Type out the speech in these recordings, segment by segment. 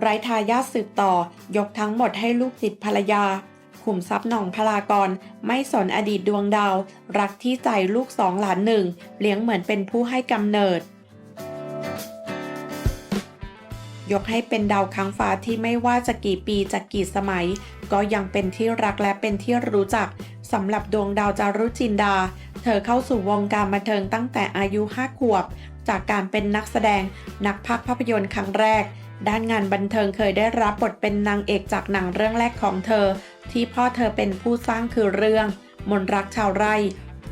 ไร้ทายาทสืบต่อยกทั้งหมดให้ลูกติดภรรยา ขุมทรัพย์หน่องพลากร ไม่สนอดีตดวงดาว รักที่ใจลูกสองหลานหนึ่ง เลี้ยงเหมือนเป็นผู้ให้กำเนิด ยกให้เป็นดาวค้างฟ้าที่ไม่ว่าจะกี่ปีจะกี่สมัย ก็ยังเป็นที่รักและเป็นที่รู้จักสำหรับดวงดาวจารุจินดา เธอเข้าสู่วงการบันเทิงตั้งแต่อายุ 5 ขวบ จากการเป็นนักแสดงนักพากภาพยนตร์ครั้งแรก ด้านงานบันเทิงเคยได้รับบทเป็นนางเอกจากหนังเรื่องแรกของเธอ ที่พ่อเธอเป็นผู้สร้างคือเรื่อง มนรักชาวไร่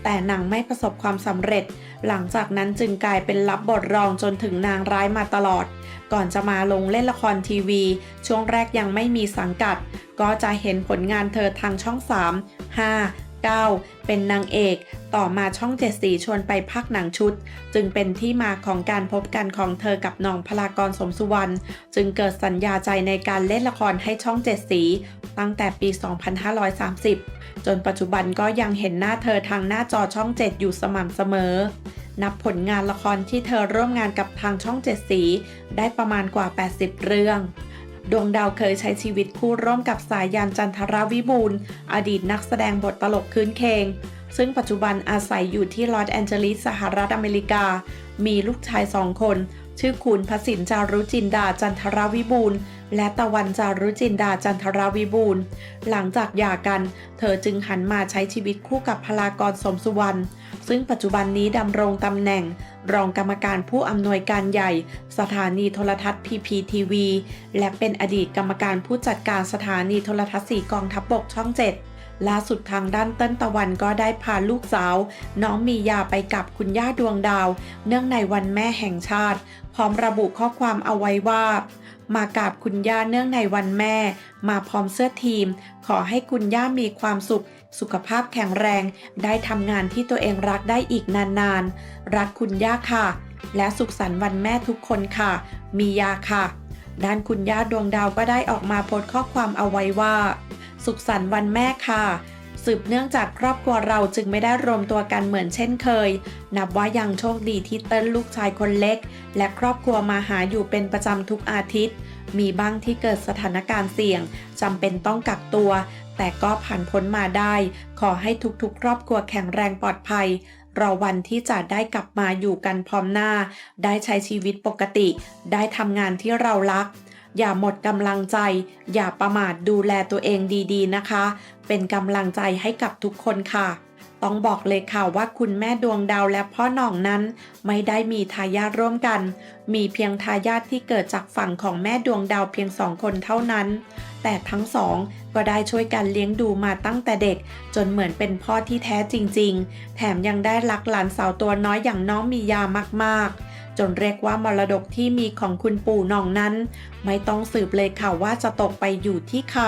แต่หนังไม่ประสบความสำเร็จ หลังจากนั้นจึงกลายเป็นรับบทรองจนถึงนางร้ายมาตลอด ก่อนจะมาลงเล่นละครทีวี ช่วงแรกยังไม่มีสังกัด ก็จะเห็นผลงานเธอทางช่อง 3 5 9 เป็นนางเอก ต่อมาช่อง7สีชวนไปพักหนังชุด จึงเป็นที่มาของการพบกันของเธอกับน้องพลากรสมสุวรรณจึงเกิดสัญญาใจในการเล่นละครให้ช่อง7สี ตั้งแต่ปี 2530 จนปัจจุบันก็ยังเห็นหน้าเธอทางหน้าจอช่อง 7 อยู่สม่ำเสมอนับผลงานละครที่เธอร่วมงานกับทางช่อง7สี ได้ประมาณกว่า 80 เรื่อง ดวงดาวเคยใช้ชีวิตคู่ร่วมกับสายยานจันทราวิบูล์อดีตนักแสดงบทตลกคืนเคง ซึ่งปัจจุบันอาศัยอยู่ที่ลอสแอนเจลิสสหรัฐอเมริกา มีลูกชายสองคน ชื่อคุณพสินจารุจินดาจันทราวิบูล์และตะวันจารุจินดาจันทราวิบูล์หลังจากหย่ากัน เธอจึงหันมาใช้ชีวิตคู่กับพลากรสมสุวรรณ ซึ่งปัจจุบันนี้ดำรงตำแหน่ง รองกรรมการผู้อำนวยการใหญ่ สถานีโทรทัศน์ PPTV และเป็นอดีตกรรมการผู้จัดการสถานีโทรทัศน์สีกองทัพบบกช่อง 7ล่าสุดทางด้านเต้นตะวันก็ได้พาลูกสาว น้องมียาไปกับคุณย่าดวงดาว เนื่องในวันแม่แห่งชาติ พร้อมระบุข้อความเอาไว้ว่า มากราบคุณย่าเนื่องในวันแม่ มาพร้อมเสื้อทีม ขอให้คุณย่ามีความสุข สุขภาพแข็งแรง ได้ทำงานที่ตัวเองรักได้อีกนานๆ รักคุณย่าค่ะ และสุขสันต์วันแม่ทุกคนค่ะ มียาค่ะ ด้านคุณย่าดวงดาวก็ได้ออกมาโพสต์ข้อความเอาไว้ว่า สุขสันต์วันแม่ค่ะ สืบเนื่องจากครอบครัวเราจึงไม่ได้รวมตัวกันเหมือนเช่นเคย นับว่ายังโชคดีที่เติ้ลลูกชายคนเล็ก และครอบครัวมาหาอยู่เป็นประจำทุกอาทิตย์มีบ้างที่เกิดสถานการณ์เสี่ยงจำเป็นต้องกักตัว แต่ก็ผ่านพ้นมาได้ ขอให้ทุกๆ ครอบครัวแข็งแรงปลอดภัย รอวันที่จะได้กลับมาอยู่กันพร้อมหน้า ได้ใช้ชีวิตปกติ ได้ทำงานที่เรารัก อย่าหมดกำลังใจ อย่าประมาทดูแลตัวเองดีๆนะคะ เป็นกำลังใจให้กับทุกคนค่ะต้องบอกเลยค่ะว่าคุณแม่ดวงดาวและพ่อหน่องนั้น ไม่ได้มีทายาทร่วมกัน มีเพียงทายาทที่เกิดจากฝั่งของแม่ดวงดาวเพียงสองคนเท่านั้น แต่ทั้งสองก็ได้ช่วยกันเลี้ยงดูมาตั้งแต่เด็ก จนเหมือนเป็นพ่อที่แท้จริง ๆ แถมยังได้รักหลานสาวตัวน้อยอย่างน้องมียามากๆจนเรียกว่ามรดกที่มีของคุณปู่น่องนั้น ไม่ต้องสืบเลยค่ะว่าจะตกไปอยู่ที่ใคร